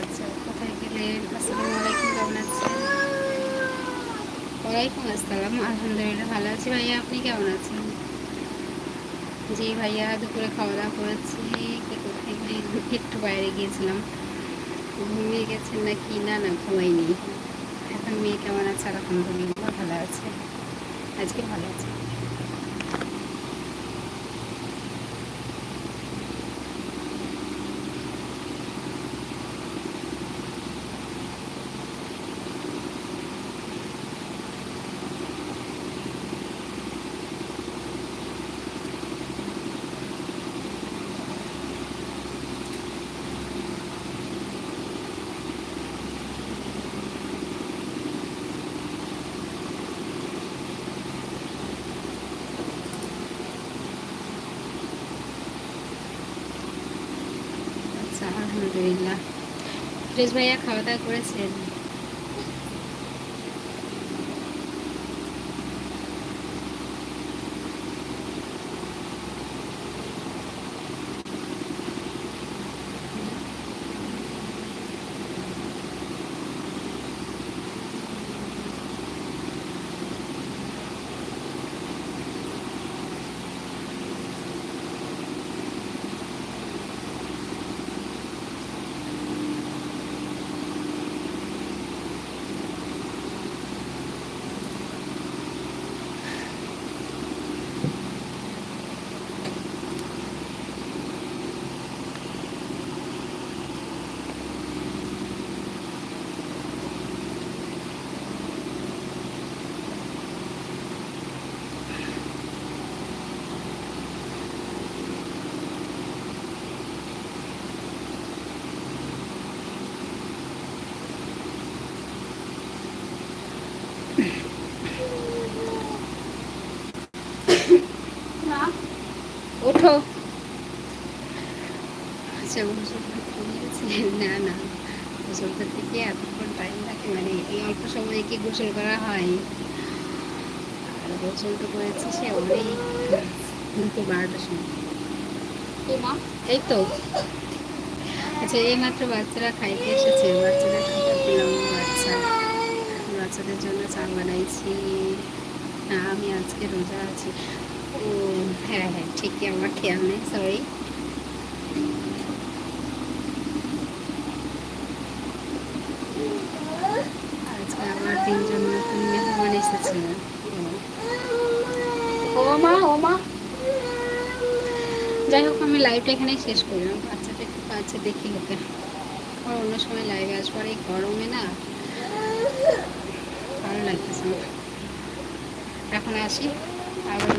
আচ্ছা কোথায় গেলেন আসসালামু আলাইকুম, কেমন আছেন? ওয়ালাইকুম আসসালাম, আলহামদুলিল্লাহ ভালো আছি। ভাইয়া, আপনি কেমন আছেন? জি ভাইয়া, দুপুরে খাওয়া দাওয়া করেছি। কি কোথায় গেলেন একটু বাইরে গিয়েছিলাম। ঘুমিয়ে গেছেন না কি না না, ঘুমাইনি। এখন মেয়ে কেমন আছে? আলহামদুলিল্লাহ ভালো আছে। আজকে ভালো আছে আচ্ছা আলহামদুলিল্লাহ। ফিরোজ ভাইয়া খাওয়া দাওয়া করেছেন? ওঠো। আচ্ছা না না। গোসল করতে কি এতক্ষণ টাইম লাগে মানে এই অল্প সময়ে কি গোসল করা হয়? আর গোসল তো করেছি সে অনেক দুটো বারোটার সময়। এই তো। আচ্ছা এই মাত্র বাচ্চারা খাইতে এসেছে বাচ্চারা খাইতে দিলাম বাচ্চা বাচ্চাদের জন্য চা বানাইছি। না আমি আজকে রোজা আছি। ও হ্যাঁ হ্যাঁ ঠিকই, আমার খেয়াল নেই সরি আজকে আবার তিনজন নতুন মেহমান এসেছে। ও মা ও মা। যাই হোক, আমি লাইভটা এখানেই শেষ করলাম। বাচ্চাটা একটু কাছে দেখি, ওকে। আর অন্য সময় লাইভে আসবার এই গরমে না ভালো লাগতেছে। এখন আসি আবার